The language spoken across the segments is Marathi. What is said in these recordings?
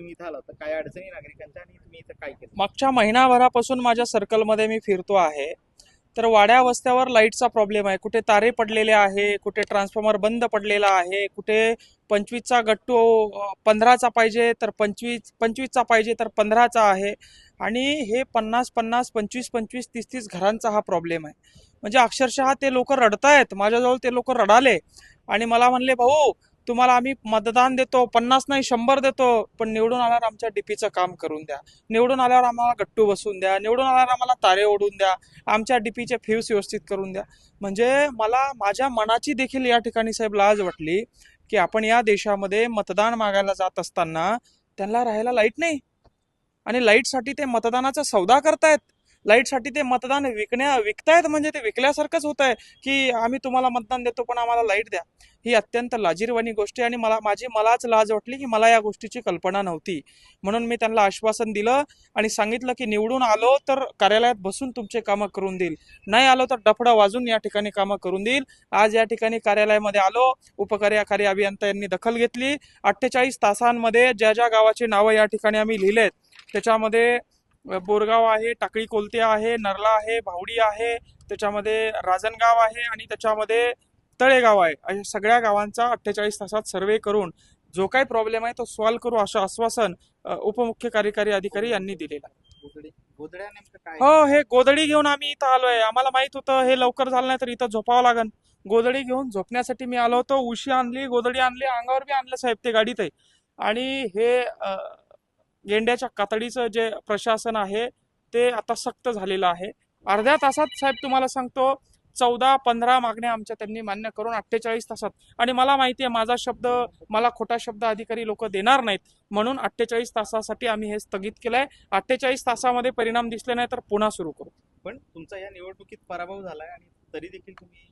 तुम्ही इथं आला तर काय अडचणी नागरिकांच्या आणि तुम्ही इथं काय केलं? मागच्या महिनाभरापासून माझ्या सर्कलमध्ये मी फिरतो आहे. तर वाड्या वस्त्यावर लाईटचा प्रॉब्लेम आहे. कुठे तारे पडलेले आहे कुठे ट्रान्सफॉर्मर बंद पडलेला आहे कुठे पंचवीसचा गट्टू पंधराचा पाहिजे तर पंचवीस पंचवीसचा पाहिजे तर पंधराचा आहे. आणि हे पन्नास पन्नास पंचवीस पंचवीस तीस तीस घरांचा हा प्रॉब्लेम आहे. म्हणजे अक्षरशः ते लोक रडतायत. माझ्याजवळ ते लोक रडाले. आणि मला म्हणले भाऊ तुम्हाला आम्ही मतदान देतो पन्नास नाही शंभर देतो पण निवडून आल्यावर आमच्या डीपीचं काम करून द्या. निवडून आल्यावर आम्हाला गट्टू बसून द्या. निवडून आल्यावर आम्हाला तारे ओढून द्या. आमच्या डीपीचे फ्यूज व्यवस्थित करून द्या. म्हणजे मला माझ्या मनाची देखील या ठिकाणी साहेब लाज वाटली की आपण या देशामध्ये मतदान मागायला जात असताना त्यांना राहायला लाइट नाही. आणि लाईटसाठी ते मतदानाचा सौदा करतायत. लाईटसाठी ते मतदान विकण्या विकतायत म्हणजे ते विकल्यासारखंच होत आहे की आम्ही तुम्हाला मतदान देतो पण आम्हाला लाइट द्या. ही अत्यंत लाजीरवाणी गोष्ट आहे आणि मला माझी मलाच लाज वाटली की मला या गोष्टीची कल्पना नव्हती. म्हणून मी त्यांना आश्वासन दिलं आणि सांगितलं की निवडून आलो तर कार्यालयात बसून तुमचे कामं करून देईल. नाही आलो तर डफडं वाजून या ठिकाणी कामं करून देईल. आज या ठिकाणी कार्यालयामध्ये आलो उपकार्यकारी अभियंता यांनी दखल घेतली. अठ्ठेचाळीस तासांमध्ये ज्या ज्या गावाची नावं या ठिकाणी आम्ही लिहिलेत त्याच्यामध्ये बोरगाव आहे टाकळी कोलते आहे नरला आहे भावडी आहे त्याच्यामध्ये राजनगाव आहे आणि त्याच्यामध्ये तळेगाव आहे. अशा सगळ्या गावांचा अठ्ठेचाळीस तासात सर्वे करून जो काही प्रॉब्लेम आहे तो सॉल्व्ह करू असं आश्वासन उपमुख्य कार्यकारी अधिकारी यांनी दिलेलं आहे. हो हे गोदडी घेऊन आम्ही इथं आलोय. आम्हाला माहीत होतं हे लवकर झालं नाही तर इथं झोपावं लागन. गोदडी घेऊन झोपण्यासाठी मी आलो होतो. उशी आणली गोदडी आणली अंगावर बी आणलं साहेब ते गाडीत आहे आणि हे गेंड्याच्या कातडीचं जे प्रशासन आहे ते आता सक्त झालेलं आहे. अर्ध्या तासात साहेब तुम्हाला सांगतो चौदा पंधरा मागण्या आमच्या त्यांनी मान्य करून अठ्ठेचाळीस तासात. आणि मला माहिती आहे माझा शब्द मला खोटा शब्द अधिकारी लोक देणार नाहीत. म्हणून अठ्ठेचाळीस तासासाठी आम्ही हे स्थगित केलंय. अठ्ठेचाळीस तासामध्ये परिणाम दिसले नाही तर पुन्हा सुरू करू. पण तुमचा या निवडणुकीत पराभव झालाय आणि तरी देखील तुम्ही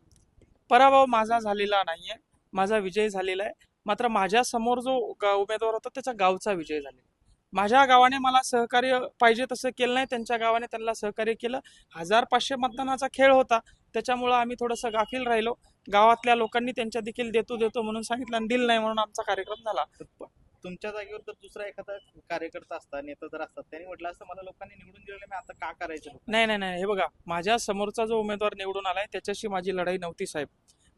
पराभव माझा झालेला नाहीये. माझा विजय झालेला आहे. मात्र माझ्यासमोर जो उमेदवार होता त्याच्या गावचा विजय झालेला माझ्या गावाने मला सहकार्य पाहिजे तसं केलं नाही. त्यांच्या गावाने त्यांना सहकार्य केलं. हजार पाचशे मतदानाचा खेळ होता. त्याच्यामुळं आम्ही थोडंसं गाफील राहिलो. गावातल्या लोकांनी त्यांच्या देखील देतो देतो म्हणून सांगितलं आणि दिलं नाही म्हणून आमचा कार्यक्रम झाला. तर तुमच्या जागेवर जर दुसरा एखादा कार्यकर्ता असता नेता जर असतात त्यांनी म्हटलं असतं मला लोकांनी निवडून दिलेलं मी आता का करायचं? नाही नाही नाही. हे बघा माझ्या समोरचा जो उमेदवार निवडून आलाय त्याच्याशी माझी लढाई नव्हती साहेब.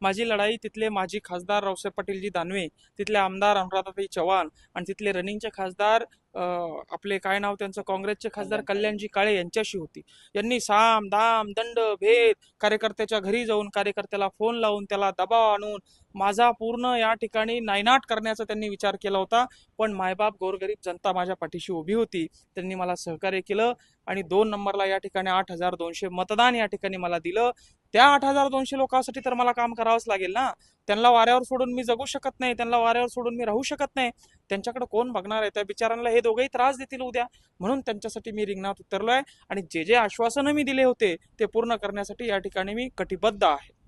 माझी लढाई तिथले माजी खासदार रावसाहेब पाटीलजी दानवे तिथले आमदार अनुराधाताई चव्हाण आणि तिथले रनिंगचे खासदार आपले काय नाव त्यांचं काँग्रेसचे खासदार कल्याण कल्याणजी काळे यांच्याशी होती. यांनी साम दाम दंड भेद कार्यकर्त्याच्या घरी जाऊन कार्यकर्त्याला फोन लावून त्याला दबाव आणून माझा पूर्ण या ठिकाणी नायनाट करण्याचा त्यांनी विचार केला होता. पण मायबाप गोरगरीब जनता माझ्या पाठीशी उभी होती. त्यांनी मला सहकार्य केलं आणि दोन नंबरला या ठिकाणी आठ हजार दोनशे मतदान या ठिकाणी मला दिलं. त्या आठ हजार दोनशे लोकांसाठी तर मला काम करावंच लागेल ना. त्यांना वाऱ्यावर सोडून मी जगू शकत नाही त्यांना वाऱ्यावर सोडून मी राहू शकत नाही. त्यांच्याकडे कोण बघणार आहे? त्या बिचारांना हे दोघंही त्रास देतील उद्या. म्हणून त्यांच्यासाठी मी रिंगणात उतरलो आहे आणि जे जे आश्वासनं मी दिले होते ते पूर्ण करण्यासाठी या ठिकाणी मी कटिबद्ध आहे.